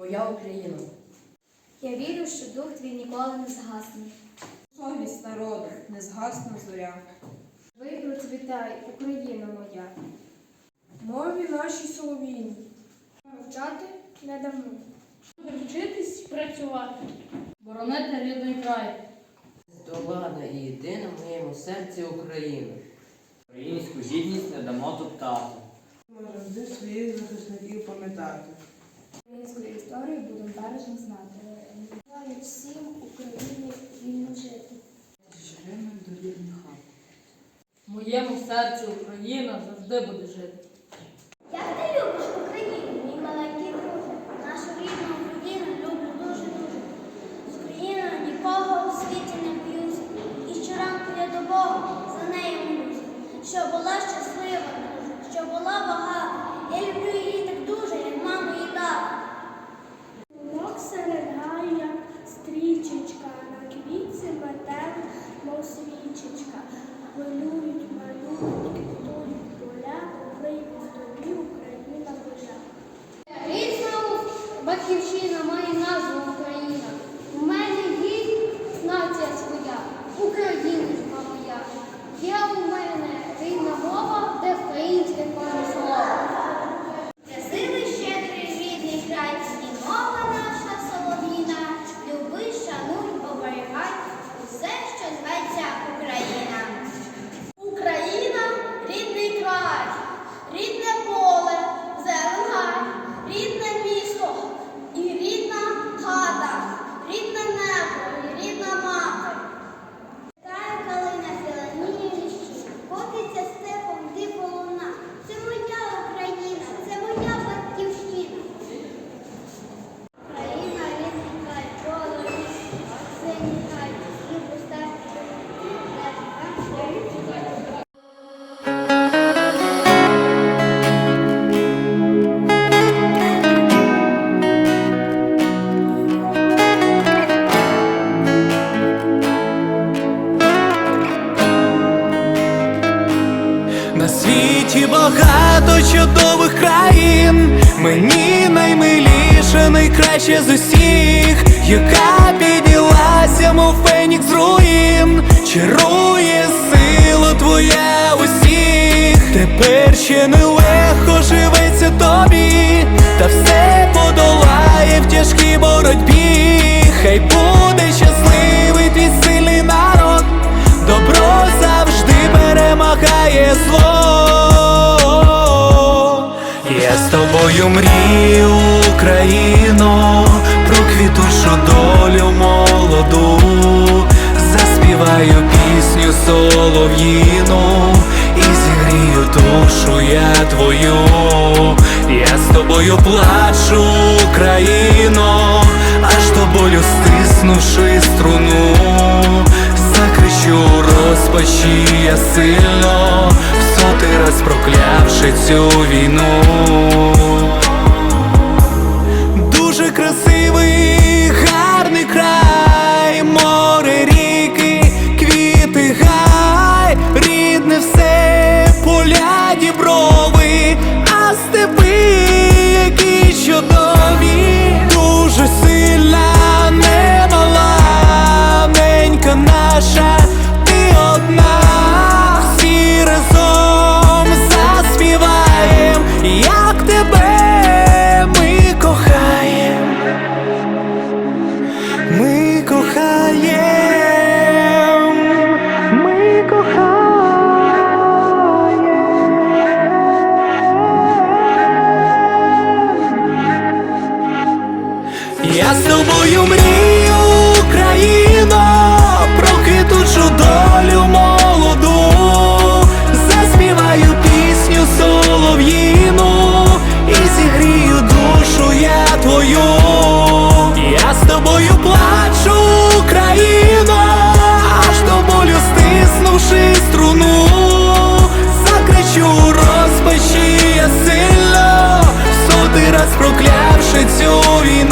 моя Україна. Я вірю, що дух твій ніколи не згасне. Совість народу, не згасна зоря. Ви процвітай, Україна моя. Мові нашій солов'їні. Мовчати не дамо. Вчитись працювати. Боронити рідний край. Здолана і єдина в моєму серці Україна. Українську гідність не дамо топтати. Ми завжди своїх захисників пам'ятати. Українську історію будемо бережно знати. Бажаю всім Україні вільно жити. Живемо до рідних хат. В моєму серці Україна завжди буде жити. Світі багато чудових країн, мені наймиліше, найкраще з усіх, яка піднялася, мов фенікс руїн, чарує сила твоя усіх. Тепер ще нелегко живеться тобою мрію, Україно, про квітучу долю молоду, заспіваю пісню солов'їну і зігрію душу я твою. Я з тобою плачу, Україно, аж до болю стиснувши струну, закричу розпачі я сильно, в сотий раз проклявши цю війну. Я з тобою мрію, Україно, про хитучу долю молоду, заспіваю пісню солов'їну і зігрію душу я твою, я з тобою плачу, Україно, аж до болю стиснувши струну, закричу у розпачі я сильно, в соти раз проклявши цю війну.